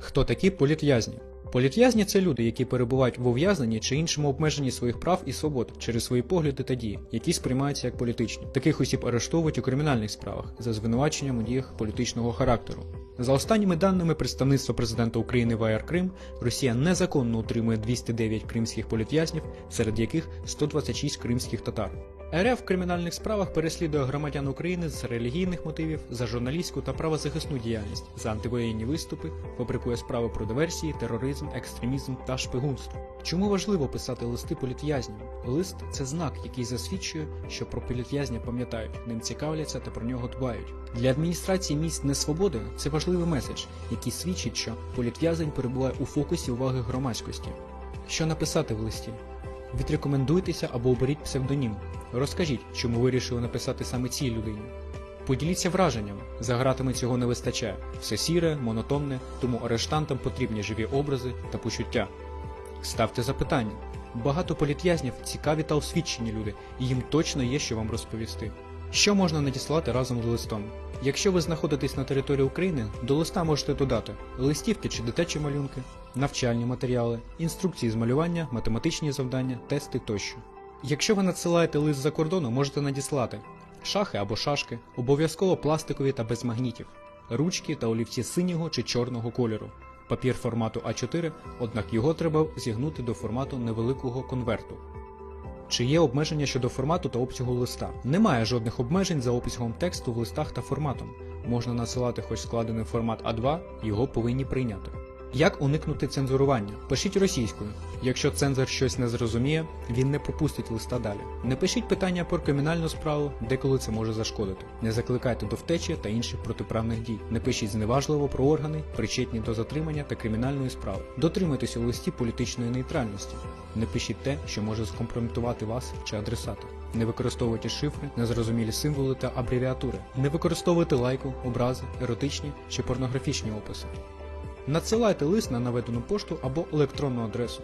Хто такі політв'язні? Політв'язні це люди, які перебувають в ув'язненні чи іншому обмеженні своїх прав і свобод через свої погляди та дії, які сприймаються як політичні. Таких осіб арештовують у кримінальних справах за звинуваченням у діях політичного характеру. За останніми даними представництва президента України в АР Крим, Росія незаконно утримує 209 кримських політв'язнів, серед яких 126 кримських татар. РФ в кримінальних справах переслідує громадян України з релігійних мотивів за журналістську та правозахисну діяльність, за антивоєнні виступи, фабрикує справи про диверсії, тероризм, екстремізм та шпигунство. Чому важливо писати листи політв'язням? Лист це знак, який засвідчує, що про політв'язня пам'ятають, ним цікавляться та про нього дбають. Для адміністрації місць несвободи це важливий меседж, який свідчить, що політв'язень перебуває у фокусі уваги громадськості. Що написати в листі? Відрекомендуйтеся або оберіть псевдонім. Розкажіть, чому вирішили написати саме цій людині. Поділіться враженнями. За гратами цього не вистачає. Все сіре, монотонне, тому арештантам потрібні живі образи та почуття. Ставте запитання. Багато політв'язнів цікаві та освічені люди, і їм точно є що вам розповісти. Що можна надіслати разом з листом? Якщо ви знаходитесь на території України, до листа можете додати листівки чи дитячі малюнки, навчальні матеріали, інструкції з малювання, математичні завдання, тести тощо. Якщо ви надсилаєте лист за кордону, можете надіслати шахи або шашки, обов'язково пластикові та без магнітів, ручки та олівці синього чи чорного кольору, папір формату А4, однак його треба зігнути до формату невеликого конверту. Чи є обмеження щодо формату та обсягу листа? Немає жодних обмежень за обсягом тексту в листах та форматом. Можна надсилати хоч складений формат А2, його повинні прийняти. Як уникнути цензурування? Пишіть російською. Якщо цензор щось не зрозуміє, він не пропустить листа далі. Не пишіть питання про кримінальну справу, деколи це може зашкодити. Не закликайте до втечі та інших протиправних дій. Не пишіть зневажливо про органи, причетні до затримання та кримінальної справи. Дотримуйтесь у листі політичної нейтральності. Не пишіть те, що може скомпрометувати вас чи адресата. Не використовуйте шифри, незрозумілі символи та абревіатури. Не використовуйте лайку, образи, еротичні чи порнографічні описи. Надсилайте лист на наведену пошту або електронну адресу.